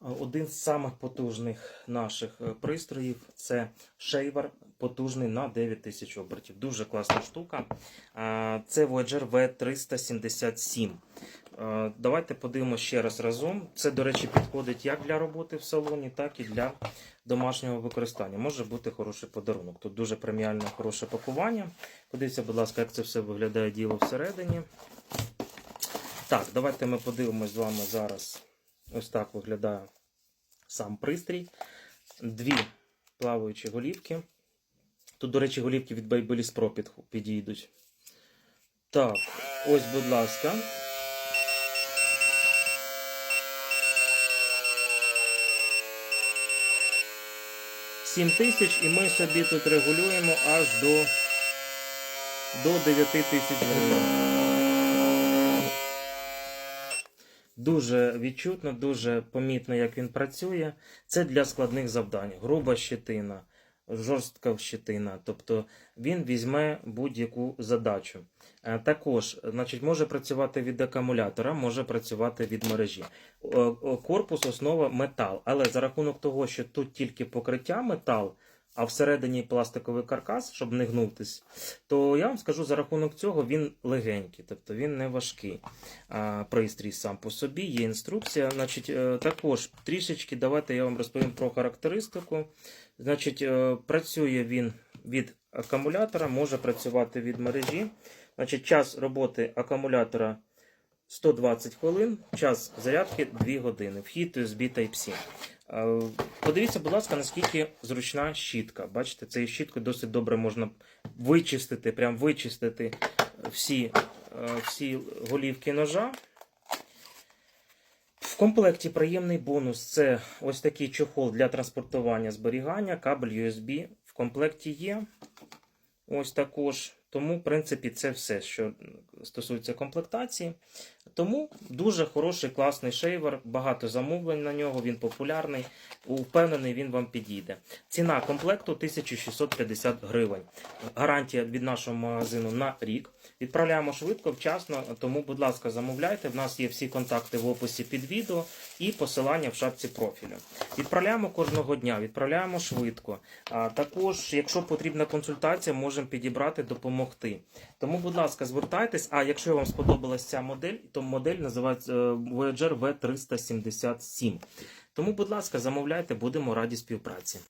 Один з самих потужних наших е, пристроїв це шейвер потужний на 9000 обертів. Дуже класна штука. Це Voyager V377. Е, Давайте подивимося ще раз разом. Це, до речі, підходить як для роботи в салоні, так і для домашнього використання. Може бути хороший подарунок. Тут дуже преміальне хороше пакування. Подивіться, будь ласка, як це все виглядає діло всередині. Так, давайте ми подивимось з вами зараз. Ось так виглядає сам пристрій. Дві плаваючі голівки. Тут, до речі, голівки від Babyliss Pro підійдуть. Так, ось, будь ласка. Сім тисяч, і ми собі тут регулюємо аж до, до 9 тисяч гривень. Дуже відчутно, дуже помітно, як він працює. Це для складних завдань. Груба щетина, жорстка щетина. Тобто він візьме будь-яку задачу. Е, Також значить, може працювати від акумулятора, може працювати від мережі. Корпус, основа метал. Але за рахунок того, що тут тільки покриття метал, а всередині пластиковий каркас, щоб не гнутись, то я вам скажу, за рахунок цього він легенький, тобто він не важкий а, пристрій сам по собі, є інструкція. Значить, е, також трішечки давайте я вам розповім про характеристику. Значить, е, працює він від акумулятора, може працювати від мережі. Значить, час роботи акумулятора 120 хвилин, час зарядки 2 години. Вхід USB Type-C. Е, Подивіться, будь ласка, наскільки зручна щітка. Бачите, цією щіткою досить добре можна вичистити, прям вичистити всі, е, всі голівки ножа. В комплекті приємний бонус це ось такий чохол для транспортування зберігання, кабель USB в комплекті є. Ось також. Тому, в принципі, це все, що стосується комплектації. Тому дуже хороший, класний шейвер, багато замовлень на нього, він популярний. Впевнений, він вам підійде. Ціна комплекту 1650 гривень. Гарантія від нашого магазину на рік. Відправляємо швидко, вчасно, тому, будь ласка, замовляйте. В нас є всі контакти в описі під відео і посилання в шапці профілю. Відправляємо кожного дня, відправляємо швидко. А також, якщо потрібна консультація, можемо підібрати, допомогти. Тому, будь ласка, звертайтесь. А якщо вам сподобалася ця модель, то модель називається е, Voyager V377. Тому, будь ласка, замовляйте, будемо раді співпраці.